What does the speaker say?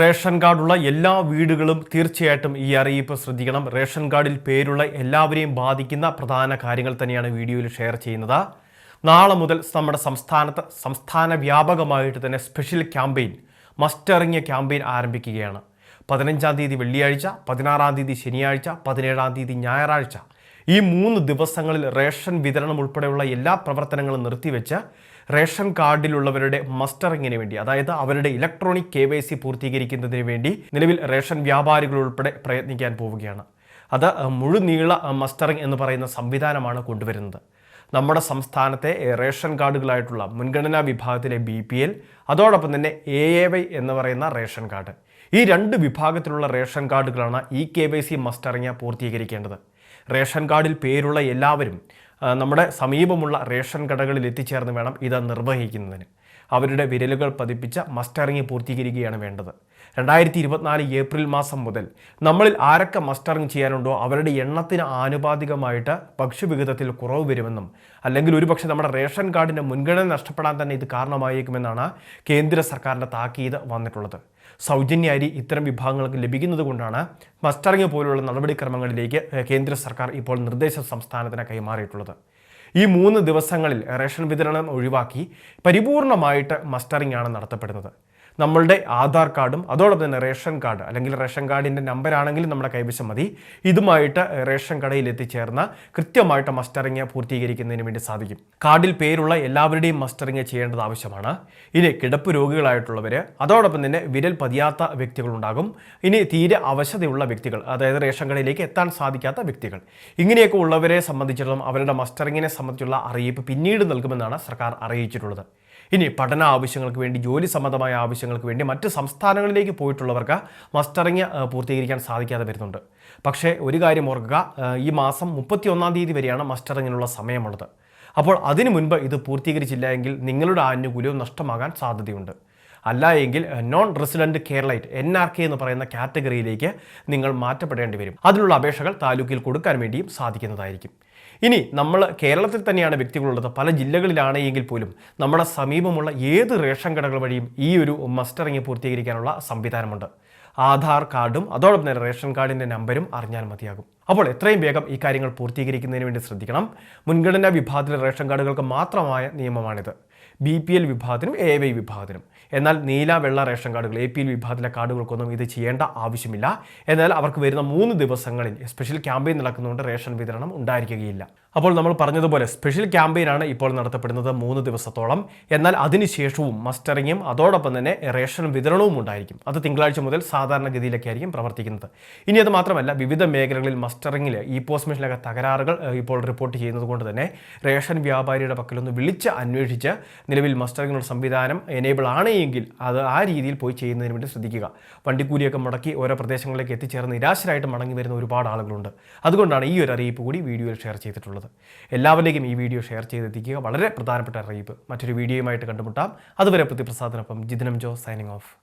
Ration കാർഡുള്ള എല്ലാ വീടുകളും തീർച്ചയായിട്ടും ഈ അറിയിപ്പ് ശ്രദ്ധിക്കണം. റേഷൻ കാർഡിൽ പേരുള്ള എല്ലാവരെയും ബാധിക്കുന്ന പ്രധാന കാര്യങ്ങൾ തന്നെയാണ് വീഡിയോയിൽ ഷെയർ ചെയ്യുന്നത്. നാളെ മുതൽ നമ്മുടെ സംസ്ഥാനത്ത് സംസ്ഥാന വ്യാപകമായിട്ട് തന്നെ സ്പെഷ്യൽ ക്യാമ്പയിൻ മസ്റ്ററിങ്ങിയ ക്യാമ്പയിൻ ആരംഭിക്കുകയാണ്. പതിനഞ്ചാം തീയതി വെള്ളിയാഴ്ച പതിനാറാം തീയതി ശനിയാഴ്ച പതിനേഴാം തീയതി ഞായറാഴ്ച ഈ മൂന്ന് ദിവസങ്ങളിൽ റേഷൻ വിതരണം ഉൾപ്പെടെയുള്ള എല്ലാ പ്രവർത്തനങ്ങളും നിർത്തിവെച്ച് റേഷൻ കാർഡിലുള്ളവരുടെ മസ്റ്ററിങ്ങിന് വേണ്ടി അതായത് അവരുടെ ഇലക്ട്രോണിക് കെ വൈ സി പൂർത്തീകരിക്കുന്നതിന് വേണ്ടി നിലവിൽ റേഷൻ വ്യാപാരികൾ ഉൾപ്പെടെ പ്രയത്നിക്കാൻ പോവുകയാണ്. അത് മുഴുനീള മസ്റ്ററിംഗ് എന്ന് പറയുന്ന സംവിധാനമാണ് കൊണ്ടുവരുന്നത്. നമ്മുടെ സംസ്ഥാനത്തെ റേഷൻ കാർഡുകളായിട്ടുള്ള മുൻഗണനാ വിഭാഗത്തിലെ ബി പി എൽ അതോടൊപ്പം തന്നെ എ എ വൈ എന്ന് പറയുന്ന റേഷൻ കാർഡ്. ഈ രണ്ട് വിഭാഗത്തിലുള്ള ration കാർഡുകളാണ് E K Y C mustering പൂർത്തീകരിക്കേണ്ടത്. Ration കാർഡിൽ പേരുള്ള എല്ലാവരും നമ്മുടെ സമീപമുള്ള റേഷൻ കടകളിൽ എത്തിച്ചേർന്ന് വേണം ഇത് നിർവഹിക്കുന്നതിന്. അവരുടെ വിരലുകൾ പതിപ്പിച്ച മസ്റ്ററിങ് പൂർത്തീകരിക്കുകയാണ് വേണ്ടത്. രണ്ടായിരത്തി ഇരുപത്തിനാല് ഏപ്രിൽ മാസം മുതൽ നമ്മളിൽ ആരൊക്കെ മസ്റ്ററിങ് ചെയ്യാനുണ്ടോ അവരുടെ എണ്ണത്തിന് ആനുപാതികമായിട്ട് ഭക്ഷ്യവിഹിതത്തിൽ കുറവ് വരുമെന്നും അല്ലെങ്കിൽ ഒരുപക്ഷെ നമ്മുടെ റേഷൻ കാർഡിന്റെ മുൻഗണന നഷ്ടപ്പെടാൻ തന്നെ ഇത് കാരണമായേക്കുമെന്നാണ് കേന്ദ്ര സർക്കാരിന്റെ താക്കീത് വന്നിട്ടുള്ളത്. സൗജന്യ അരി ഇത്തരം വിഭാഗങ്ങൾക്ക് ലഭിക്കുന്നത് കൊണ്ടാണ് മസ്റ്ററിങ് പോലുള്ള നടപടിക്രമങ്ങളിലേക്ക് കേന്ദ്ര സർക്കാർ ഇപ്പോൾ നിർദ്ദേശ സംസ്ഥാനത്തിന് കൈമാറിയിട്ടുള്ളത്. ഈ മൂന്ന് ദിവസങ്ങളിൽ റേഷൻ വിതരണം ഒഴിവാക്കി പരിപൂർണമായിട്ട് മസ്റ്ററിംഗ് ആണ് നടത്തപ്പെടുന്നത്. നമ്മളുടെ ആധാർ കാർഡും അതോടൊപ്പം തന്നെ റേഷൻ കാർഡ് അല്ലെങ്കിൽ റേഷൻ കാർഡിന്റെ നമ്പറാണെങ്കിലും നമ്മുടെ കൈവശം മതി. ഇതുമായിട്ട് റേഷൻ കടയിൽ എത്തിച്ചേർന്ന കൃത്യമായിട്ട് മസ്റ്ററിങ് പൂർത്തീകരിക്കുന്നതിന് വേണ്ടി സാധിക്കും. കാർഡിൽ പേരുള്ള എല്ലാവരുടെയും മസ്റ്ററിങ് ചെയ്യേണ്ടത് ആവശ്യമാണ്. ഇനി കിടപ്പ് രോഗികളായിട്ടുള്ളവർ അതോടൊപ്പം തന്നെ വിരൽ പതിയാത്ത വ്യക്തികളുണ്ടാകും. ഇനി തീരെ അവശതയുള്ള വ്യക്തികൾ അതായത് റേഷൻ കടയിലേക്ക് എത്താൻ സാധിക്കാത്ത വ്യക്തികൾ. ഇങ്ങനെയൊക്കെ ഉള്ളവരെ സംബന്ധിച്ചിടത്തോളം അവരുടെ മസ്റ്ററിങ്ങിനെ സംബന്ധിച്ചുള്ള അറിയിപ്പ് പിന്നീട് നൽകുമെന്നാണ് സർക്കാർ അറിയിച്ചിട്ടുള്ളത്. ഇനി പഠന ആവശ്യങ്ങൾക്ക് വേണ്ടി ജോലി സംബന്ധമായ ആവശ്യങ്ങൾക്ക് വേണ്ടി മറ്റ് സംസ്ഥാനങ്ങളിലേക്ക് പോയിട്ടുള്ളവർക്ക് മസ്റ്ററിങ് പൂർത്തീകരിക്കാൻ സാധിക്കാതെ വരുന്നുണ്ട്. പക്ഷേ ഒരു കാര്യം ഓർക്കുക ഈ മാസം മുപ്പത്തി ഒന്നാം തീയതി വരെയാണ് മസ്റ്ററിങ്ങിനുള്ള സമയമുള്ളത്. അപ്പോൾ അതിനു മുൻപ് ഇത് പൂർത്തീകരിച്ചില്ല എങ്കിൽ നിങ്ങളുടെ ആനുകൂല്യവും നഷ്ടമാകാൻ സാധ്യതയുണ്ട്. അല്ല എങ്കിൽ non resident Keralite N R K എന്ന് പറയുന്ന കാറ്റഗറിയിലേക്ക് നിങ്ങൾ മാറ്റപ്പെടേണ്ടി വരും. അതിനുള്ള അപേക്ഷകൾ താലൂക്കിൽ കൊടുക്കാൻ വേണ്ടിയും സാധിക്കുന്നതായിരിക്കും. ഇനി നമ്മൾ കേരളത്തിൽ തന്നെയാണ് വ്യക്തികളുള്ളത്. പല ജില്ലകളിലാണെങ്കിൽ പോലും നമ്മുടെ സമീപമുള്ള ഏത് റേഷൻ കടകൾ വഴിയും ഈ ഒരു മസ്റ്ററിങ് പൂർത്തീകരിക്കാനുള്ള സംവിധാനമുണ്ട്. ആധാർ കാർഡും അതോടൊപ്പം തന്നെ റേഷൻ കാർഡിന്റെ നമ്പരും അറിഞ്ഞാൽ മതിയാകും. അപ്പോൾ എത്രയും വേഗം ഈ കാര്യങ്ങൾ പൂർത്തീകരിക്കുന്നതിന് വേണ്ടി ശ്രദ്ധിക്കണം. മുൻഗണനാ വിഭാഗത്തിലെ റേഷൻ കാർഡുകൾക്ക് മാത്രമായ നിയമമാണിത്. ബി പി എൽ വിഭാഗത്തിനും എ വൈ വിഭാഗത്തിനും. എന്നാൽ നീല വെള്ള റേഷൻ കാർഡുകൾ എ പി എൽ വിഭാഗത്തിലെ കാർഡുകൾക്കൊന്നും ഇത് ചെയ്യേണ്ട ആവശ്യമില്ല. എന്നാൽ അവർക്ക് വരുന്ന മൂന്ന് ദിവസങ്ങളിൽ സ്പെഷ്യൽ ക്യാമ്പയിൻ നടക്കുന്നതുകൊണ്ട് റേഷൻ വിതരണം ഉണ്ടായിരിക്കുകയില്ല. അപ്പോൾ നമ്മൾ പറഞ്ഞതുപോലെ സ്പെഷ്യൽ ക്യാമ്പയിനാണ് ഇപ്പോൾ നടത്തപ്പെടുന്നത് മൂന്ന് ദിവസത്തോളം. എന്നാൽ അതിനുശേഷവും മസ്റ്ററിങ്ങും അതോടൊപ്പം തന്നെ റേഷൻ വിതരണവും ഉണ്ടായിരിക്കും. അത് തിങ്കളാഴ്ച മുതൽ സാധാരണഗതിയിലൊക്കെ ആയിരിക്കും പ്രവർത്തിക്കുന്നത്. ഇനി അത് മാത്രമല്ല വിവിധ മേഖലകളിൽ മസ്റ്ററിങ്ങിൽ ഈ പോസ്റ്റ് മെഷീനിലൊക്കെ തകരാറുകൾ ഇപ്പോൾ റിപ്പോർട്ട് ചെയ്യുന്നത് കൊണ്ട് തന്നെ റേഷൻ വ്യാപാരിയുടെ പക്കലൊന്ന് വിളിച്ച് അന്വേഷിച്ച് നിലവിൽ മസ്റ്ററിങ്ങിനുള്ള സംവിധാനം എനേബിൾ ആണ് എങ്കിൽ അത് ആ രീതിയിൽ പോയി ചെയ്യുന്നതിന് വേണ്ടി ശ്രദ്ധിക്കുക. വണ്ടിക്കൂലിയൊക്കെ മുടക്കി ഓരോ പ്രദേശങ്ങളിലേക്ക് എത്തിച്ചേർന്ന് നിരാശരായിട്ട് മടങ്ങി വരുന്ന ഒരുപാട് ആളുകളുണ്ട്. അതുകൊണ്ടാണ് ഈ ഒരു അറിയിപ്പ് കൂടി വീഡിയോയിൽ ഷെയർ ചെയ്തിട്ടുള്ളത്. എല്ലാവരിലേക്കും ഈ വീഡിയോ ഷെയർ ചെയ്തെത്തിക്കുക. വളരെ പ്രധാനപ്പെട്ട അറിയിപ്പ്. മറ്റൊരു വീഡിയോയുമായിട്ട് കണ്ടുമുട്ടാം. അതുവരെ പ്രതിപ്രസാദിനൊപ്പം ജിദിനം ജോ സൈനിങ് ഓഫ്.